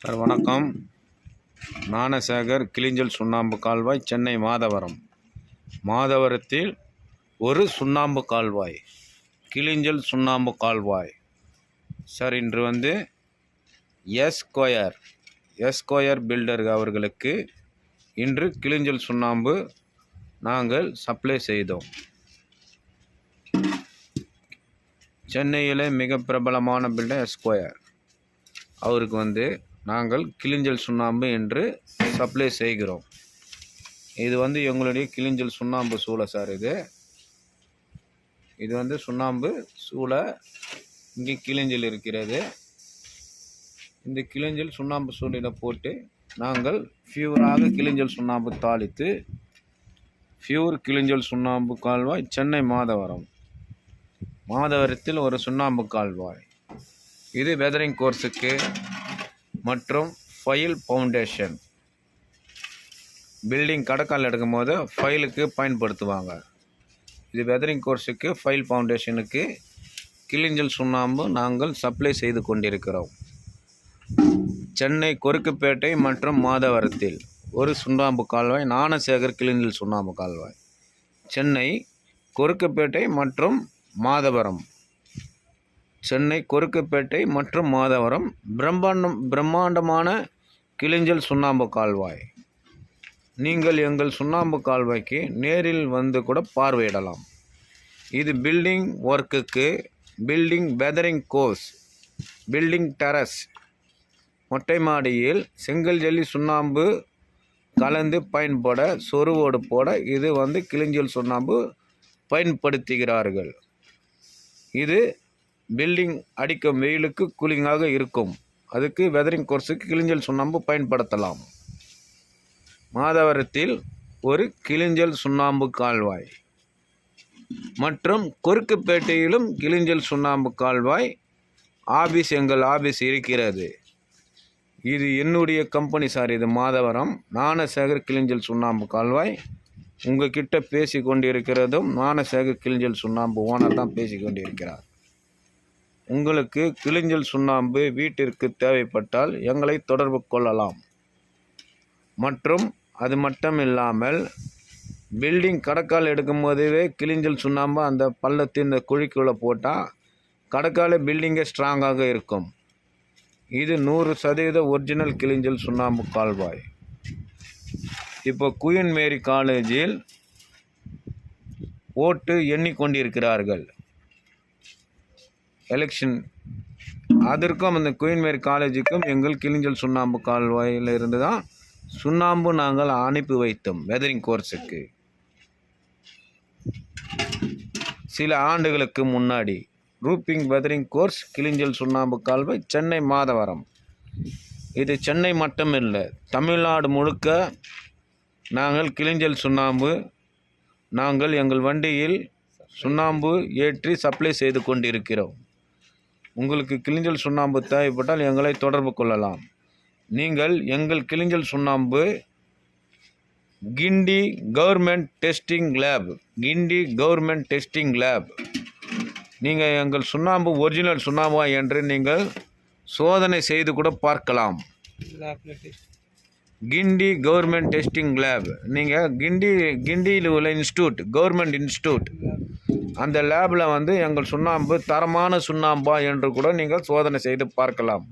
Sir வணக்கம். ஞானசேகர் கிளிஞ்சல் சுண்ணாம்பு கால்வாய் சென்னை மாதவரம். மாதவரத்தில் ஒரு சுண்ணாம்பு கால்வாய் கிளிஞ்சல் சுண்ணாம்பு கால்வாய். சார் இன்று வந்து எஸ்கொயர் எஸ்கொயர் பில்டர் அவர்களுக்கு இன்று கிளிஞ்சல் சுண்ணாம்பு நாங்கள் சப்ளை செய்தோம். சென்னையிலே மிக பிரபலமான பில்டர் எஸ்கொயர் அவருக்கு வந்து நாங்கள் கிளிஞ்சல் சுண்ணாம்பு என்று சப்ளை செய்கிறோம். இது வந்து எங்களுடைய கிளிஞ்சல் சுண்ணாம்பு சூளை சார் இது. இது வந்து சுண்ணாம்பு சூளை இங்கே கிளிஞ்சல் இருக்கிறது. இந்த கிளிஞ்சல் சுண்ணாம்பு சூளையில் போட்டு நாங்கள் ஃபியூராக கிளிஞ்சல் சுண்ணாம்பு தாளித்து ஃபியூர் கிளிஞ்சல் சுண்ணாம்பு கால்வாய் சென்னை மாதவரம். மாதவரத்தில் ஒரு சுண்ணாம்பு கால்வாய். இது வெதரிங் கோர்ஸுக்கு மற்றும் ஃபைல் ஃபவுண்டேஷன் பில்டிங் கடக்கால் எடுக்கும்போது ஃபைலுக்கு பயன்படுத்துவாங்க. இது வெதரிங் கோர்ஸுக்கு ஃபைல் ஃபவுண்டேஷனுக்கு கிளிஞ்சல் சுண்ணாம்பு நாங்கள் சப்ளை செய்து கொண்டிருக்கிறோம். சென்னை கொருக்குப்பேட்டை மற்றும் மாதவரத்தில் ஒரு சுண்ணாம்பு கால்வாய் ஞானசேகர் கிளிஞ்சல் சுண்ணாம்பு கால்வாய். சென்னை கொருக்குப்பேட்டை மற்றும் மாதவரம். சென்னை கொருக்குப்பேட்டை மற்றும் மாதவரம். பிரம்மாண்டம் பிரம்மாண்டமான கிளிஞ்சல் சுண்ணாம்பு கால்வாய். நீங்கள் எங்கள் சுண்ணாம்பு கால்வாய்க்கு நேரில் வந்து கூட பார்வையிடலாம். இது பில்டிங் ஒர்க்குக்கு building weathering course building terrace மொட்டை மாடியில் செங்கல் ஜல்லி சுண்ணாம்பு கலந்து பயன்பட சொருவோடு போட இது வந்து கிளிஞ்சல் சுண்ணாம்பு பயன்படுத்துகிறார்கள். இது பில்டிங் அடிக்கும் வெயிலுக்கு கூலிங்காக இருக்கும். அதுக்கு வெதரிங் கோர்ஸுக்கு கிளிஞ்சல் சுண்ணாம்பு பயன்படுத்தலாம். மாதவரத்தில் ஒரு கிளிஞ்சல் சுண்ணாம்பு கால்வாய். மற்றும் குறுக்குப்பேட்டையிலும் கிளிஞ்சல் சுண்ணாம்பு கால்வாய் ஆபீஸ் எங்கள் ஆபீஸ் இருக்கிறது. இது என்னுடைய கம்பெனி சார் இது மாதவரம். ஞானசேகர் கிளிஞ்சல் சுண்ணாம்பு கால்வாய். உங்ககிட்ட பேசி கொண்டிருக்கிறதும் ஞானசேகர் கிளிஞ்சல் சுண்ணாம்பு ஓனர் தான் பேசி கொண்டிருக்கிறார் உங்களுக்கு கிளிஞ்சல் சுண்ணாம்பு வீட்டிற்கு தேவைப்பட்டால் எங்களை தொடர்பு கொள்ளலாம். மற்றும் அது மட்டும் இல்லாமல் பில்டிங் கடக்கால் எடுக்கும் போதுவே கிளிஞ்சல் சுண்ணாம்பு அந்த பள்ளத்தின் இந்த குழிக்குள்ளே போட்டால் கடக்கால பில்டிங்கே ஸ்ட்ராங்காக இருக்கும். இது நூறு சதவீத ஒரிஜினல் கிளிஞ்சல் சுண்ணாம்பு கால்வாய். இப்போ குயின் மேரி காலேஜில் ஓட்டு எண்ணிக்கொண்டிருக்கிறார்கள். எலெக்ஷன் அதற்கும் அந்த குயின் மேரி காலேஜுக்கும் எங்கள் கிளிஞ்சல் சுண்ணாம்பு கால்வாயில் இருந்து தான் சுண்ணாம்பு நாங்கள் அனுப்பி வைத்தோம் வெதரிங் கோர்ஸுக்கு சில ஆண்டுகளுக்கு முன்னாடி ரூப்பிங் வெதரிங் கோர்ஸ் கிளிஞ்சல் சுண்ணாம்பு கால்வாய் சென்னை மாதவரம். இது சென்னை மட்டும் இல்லை தமிழ்நாடு முழுக்க நாங்கள் கிளிஞ்சல் சுண்ணாம்பு நாங்கள் எங்கள் வண்டியில் சுண்ணாம்பு ஏற்றி சப்ளை செய்து கொண்டிருக்கிறோம். உங்களுக்கு கிளிஞ்சல் சுண்ணாம்பு தேவைப்பட்டால் எங்களை தொடர்பு கொள்ளலாம். நீங்கள் எங்கள் கிளிஞ்சல் சுண்ணாம்பு Guindy government testing lab Guindy government testing lab. நீங்கள் எங்கள் சுண்ணாம்பு ஒரிஜினல் சுண்ணாம்பா என்று நீங்கள் சோதனை செய்து கூட பார்க்கலாம். Guindy government testing lab. நீங்கள் கிண்டி கிண்டியில் உள்ள இன்ஸ்டியூட் கவர்மெண்ட் இன்ஸ்டியூட். அந்த லேபில் வந்து எங்கள் சுண்ணாம்பு தரமான சுண்ணாம்பா என்று கூட நீங்கள் சோதனை செய்து பார்க்கலாம்.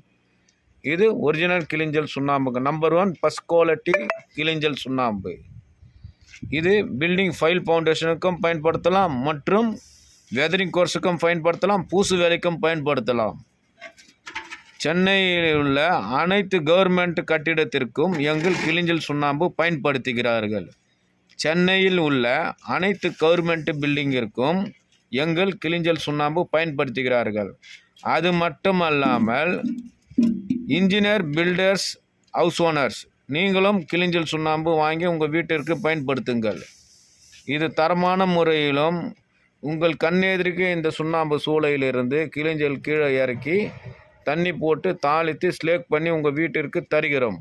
இது ஒரிஜினல் கிளிஞ்சல் சுண்ணாம்புக்கு நம்பர் ஒன் ஃபஸ்ட் குவாலிட்டி கிளிஞ்சல் சுண்ணாம்பு. இது பில்டிங் ஃபைல் ஃபவுண்டேஷனுக்கும் பயன்படுத்தலாம். மற்றும் வெதரிங் கோர்ஸுக்கும் பயன்படுத்தலாம். பூசு வேலைக்கும் பயன்படுத்தலாம். சென்னையில் உள்ள அனைத்து கவர்மெண்ட் கட்டிடத்திற்கும் எங்கள் கிளிஞ்சல் சுண்ணாம்பு பயன்படுத்துகிறார்கள். சென்னையில் உள்ள அனைத்து கவர்மெண்ட் பில்டிங்கிற்கும் எங்கள் கிளிஞ்சல் சுண்ணாம்பு பயன்படுத்துகிறார்கள். அது மட்டுமல்லாமல் இன்ஜினியர் பில்டர்ஸ் ஹவுஸ் ஓனர்ஸ் நீங்களும் கிளிஞ்சல் சுண்ணாம்பு வாங்கி உங்கள் வீட்டிற்கு பயன்படுத்துங்கள். இது தரமான முறையிலும் உங்கள் கண்ணெதிர்க்கு இந்த சுண்ணாம்பு சூளையிலிருந்து கிளிஞ்சல் கீழே இறக்கி தண்ணி போட்டு தாளித்து ஸ்லேக் பண்ணி உங்கள் வீட்டிற்கு தருகிறோம்.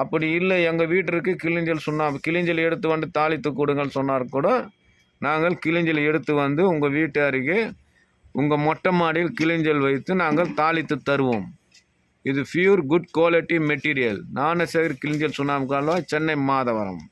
அப்படி இல்லை எங்கள் வீட்டிற்கு கிளிஞ்சல் சுண்ணாம்பு கிளிஞ்சல் எடுத்து வந்து தாளித்து கொடுங்கள் சொன்னார் கூட நாங்கள் கிளிஞ்சல் எடுத்து வந்து உங்கள் வீட்டு அருகே உங்கள் மொட்டை மாடியில் கிளிஞ்சல் வைத்து நாங்கள் தாளித்து தருவோம். இது pure good quality material Gnanasekar கிளிஞ்சல் சுண்ணாம்பு சென்னை மாதவரம்.